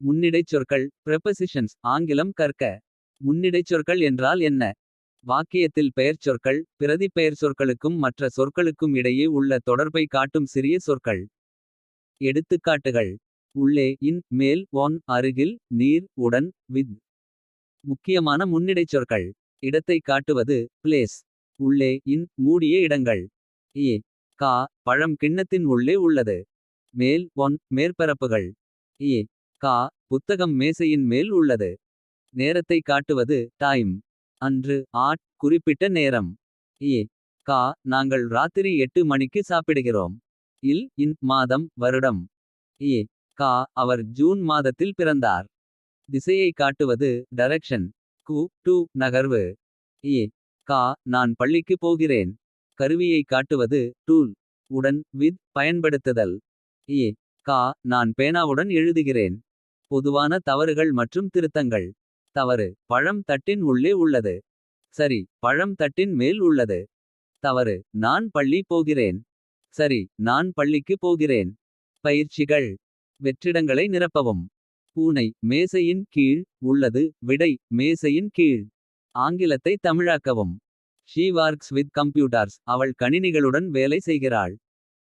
முன்னிடைச் சொற்கள் prepositions ஆங்கிலம் கற்க. முன்னிடைச் சொற்கள் என்றால் என்ன. வாக்கியத்தில் பெயர்ச்சொற்கள் பிரதிப் பெயர்ச்சொற்களுக்கும் மற்ற சொற்களுக்கும் இடையே உள்ள தொடர்பை காட்டும் சிறிய சொற்கள். எடுத்துக்காட்டுகள் உள்ளே இன் மேல் ஒன் அருகில் நீர் உடன் வித். முக்கியமான முன்னிடைச் சொற்கள் இடத்தை காட்டுவது பிளேஸ். உள்ளே இன் மூடிய இடங்கள் ஏ கா பழம் கிண்ணத்தின் உள்ளே உள்ளது. மேல் ஒன் மேற்பரப்புகள் ஏ கா புத்தகம் மேசையின் மேல் உள்ளது. நேரத்தை காட்டுவது டைம் அன்று ஆட் குறிப்பிட்ட நேரம். ஏ கா நாங்கள் ராத்திரி எட்டு மணிக்கு சாப்பிடுகிறோம். இல் இன் மாதம் வருடம் ஏ கா அவர் ஜூன் மாதத்தில் பிறந்தார். திசையை காட்டுவது டைரக்ஷன் கு டு நகர்வு ஏ கா நான் பள்ளிக்கு போகிறேன். கருவியை காட்டுவது டூல் உடன் வித் பயன்படுத்துதல். ஏ கா நான் பேனாவுடன் எழுதுகிறேன். பொதுவான தவறுகள் மற்றும் திருத்தங்கள். தவறு பழம் தட்டின் உள்ளே உள்ளது. சரி பழம் தட்டின் மேல் உள்ளது. தவறு நான் பள்ளி போகிறேன். சரி நான் பள்ளிக்கு போகிறேன். பயிற்சிகள் வெற்றிடங்களை நிரப்பவும். பூனை மேசையின் கீழ் உள்ளது விடை மேசையின் கீழ். ஆங்கிலத்தை தமிழாக்கவும். ஷீ வார்க்ஸ் வித் கம்ப்யூட்டர்ஸ் அவள் கணினிகளுடன் வேலை செய்கிறாள்.